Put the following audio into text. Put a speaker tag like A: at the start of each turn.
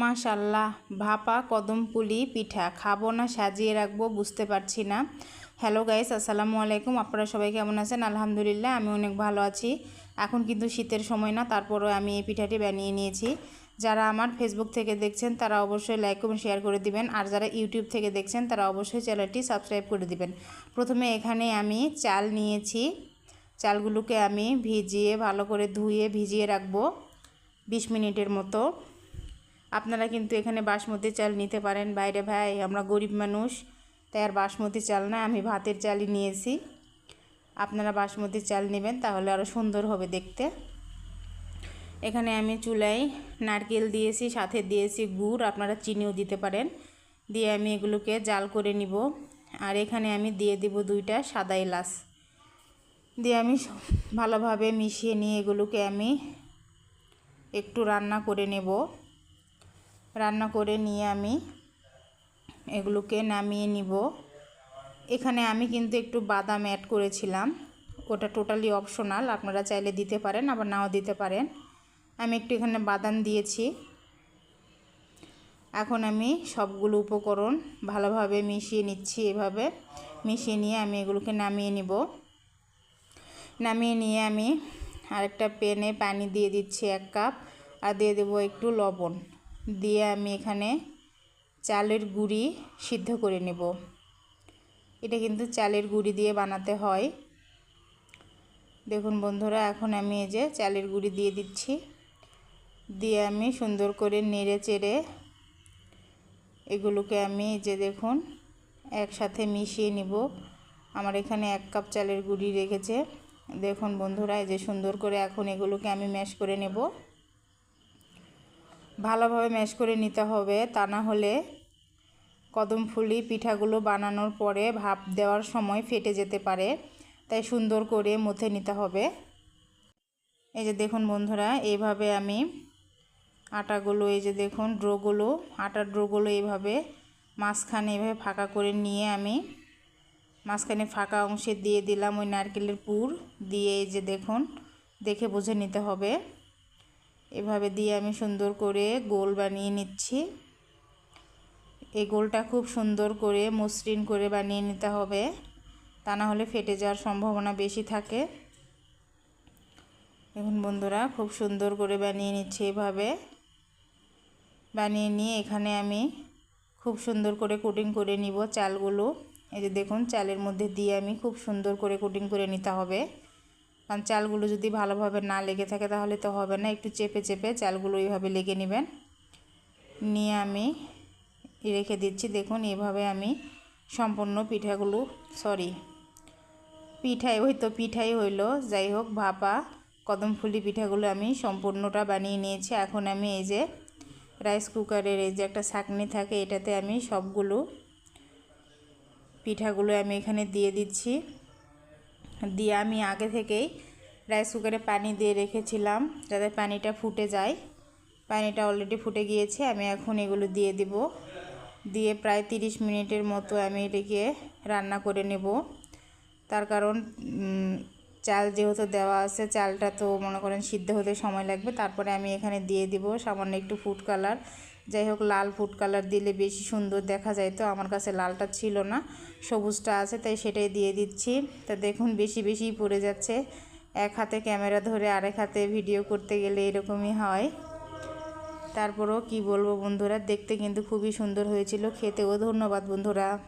A: মাশাল্লাহ, ভাপা কদমপুলি পিঠা। খাব না, সাজিয়ে রাখব, বুঝতে পারছি না। হ্যালো গাইস আসসালামু আলাইকুম। আপনারা সবাই কেমন আছেন? আলহামদুলিল্লাহ, আমি অনেক ভালো আছি। এখন কিন্তু শীতের সময় না, তারপরও আমি এই পিঠাটি বানিয়ে নিয়েছি। যারা আমার ফেসবুক থেকে দেখছেন, তারা অবশ্যই লাইক এবং শেয়ার করে দিবেন। আর যারা ইউটিউব থেকে দেখছেন, তারা অবশ্যই চ্যানেলটি সাবস্ক্রাইব করে দিবেন। প্রথমে এখানে আমি চাল নিয়েছি। চালগুলোকে আমি ভিজিয়ে, ভালো করে ধুয়ে, ভিজিয়ে রাখব। বিশ মিনিটের মতো। আপনারা কিন্তু এখানে বাসমতি চাল নিতে পারেন। বাইরে ভাই, আমরা গরিব মানুষ, তাই আর বাসমতি চাল না, আমি ভাতের চালই নিয়েছি। আপনারা বাসমতি চাল নেবেন, তাহলে আরও সুন্দর হবে দেখতে। এখানে আমি চুলায় নারকেল দিয়েছি, সাথে দিয়েছি গুড়, আপনারা চিনিও দিতে পারেন। দিয়ে আমি এগুলোকে জাল করে নিব। আর এখানে আমি দিয়ে দিব দুইটা সাদা এলাচ। দিয়ে আমি ভালোভাবে মিশিয়ে নিয়ে এগুলোকে আমি একটু রান্না করে নেব। রান্না করে নিয়ে আমি এগুলোকে নামিয়ে নিব। এখানে আমি কিন্তু একটু বাদাম অ্যাড করেছিলাম। ওটা টোটালি অপশনাল আপনারা চাইলে দিতে পারেন, আবার নাও দিতে পারেন। আমি একটু এখানে বাদাম দিয়েছি। এখন আমি সবগুলো উপকরণ ভালোভাবে মিশিয়ে নিচ্ছি এভাবে। মিশিয়ে নিয়ে আমি এগুলোকে নামিয়ে নিব। নামিয়ে নিয়ে আমি আরেকটা প্যানে পানি দিয়ে দিচ্ছি এক কাপ, আর দিয়ে দেবো একটু লবণ। দিয়ে আমি এখানে চালের গুঁড়ি সিদ্ধ করে নেব। এটা কিন্তু চালের গুঁড়ি দিয়ে বানাতে হয়। দেখুন বন্ধুরা, এখন আমি এই যে চালের গুঁড়ি দিয়ে দিচ্ছি। দিয়ে আমি সুন্দর করে নেড়ে চেড়ে এগুলোকে আমি যে দেখুন একসাথে মিশিয়ে নিব। আমার এখানে এক কাপ চালের গুঁড়ি রেখেছে। দেখুন বন্ধুরা, এই যে সুন্দর করে এখন এগুলোকে আমি ম্যাশ করে নেব। ভালোভাবে ম্যাশ করে নিতে হবে। তা না হলে কদম ফুলি পিঠাগুলো বানানোর পরে ভাপ দেওয়ার সময় ফেটে যেতে পারে। তাই সুন্দর করে মুথে নিতে হবে। এই যে দেখুন বন্ধুরা, এইভাবে আমি আটাগুলো, এই যে দেখুন ড্রোগুলো, আটার ড্রোগুলো এইভাবে মাঝখানে এভাবে ফাঁকা করে নিয়ে আমি মাঝখানে ফাঁকা অংশে দিয়ে দিলাম ওই নারকেলের পুর। দিয়ে এই যে দেখুন, দেখে বুঝে নিতে হবে। এভাবে দিয়ে আমি সুন্দর করে গোল বানিয়ে নিচ্ছি। এই গোলটা খুব সুন্দর করে মসৃণ করে বানিয়ে নিতে হবে, তা না হলে ফেটে যাওয়ার সম্ভাবনা বেশি থাকে। এখন বন্ধুরা, খুব সুন্দর করে বানিয়ে নিচ্ছি এভাবে। বানিয়ে নিয়ে এখানে আমি খুব সুন্দর করে কোটিং করে নিব চালগুলো। এই যে দেখুন, চালের মধ্যে দিয়ে আমি খুব সুন্দর করে কোটিং করে নিতে হবে। কারণ চালগুলো যদি ভালোভাবে না লেগে থাকে তাহলে তো হবে না। একটু চেপে চেপে চালগুলো এইভাবে লেগে নেবেন। নিয়ে আমি রেখে দিচ্ছি। দেখুন, এভাবে আমি সম্পূর্ণ পিঠাগুলো, সরি, পিঠাই, ওই তো পিঠাই হইল। যাই হোক, ভাপা, কদমফুলি পিঠাগুলো আমি সম্পূর্ণটা বানিয়ে নিয়েছি। এখন আমি এই যে রাইস কুকারের এই যে একটা ছাকনি থাকে, এটাতে আমি সবগুলো পিঠাগুলো আমি এখানে দিয়ে দিচ্ছি। দিয়ে আমি আগে থেকেই রাইস কুকারে পানি দিয়ে রেখেছিলাম যাতে পানিটা ফুটে যায়। পানিটা অলরেডি ফুটে গিয়েছে, আমি এখন এগুলো দিয়ে দিব। দিয়ে প্রায় তিরিশ মিনিটের মতো আমি এটিকে রান্না করে নেব। তার কারণ চাল যেহেতু দেওয়া আছে, চালটা তো মনে করেন সিদ্ধ হতে সময় লাগবে, তারপরে আমি এখানে দিয়ে দিব সামান্য একটু ফুড কালার যাই হোক, লাল ফুড কালার দিলে বেশি সুন্দর দেখা যায়। তো আমার কাছে লালটা ছিল না, সবুজটা আছে, তাই সেটাই দিয়ে দিচ্ছি। তা দেখুন, বেশি বেশি পড়ে যাচ্ছে। এক হাতে ক্যামেরা ধরে আরেক হাতে ভিডিও করতে গেলে এরকমই হয়। তারপরেও কি বলব বন্ধুরা, দেখতে কিন্তু খুবই সুন্দর হয়েছিল। খেতেও ধন্যবাদ বন্ধুরা।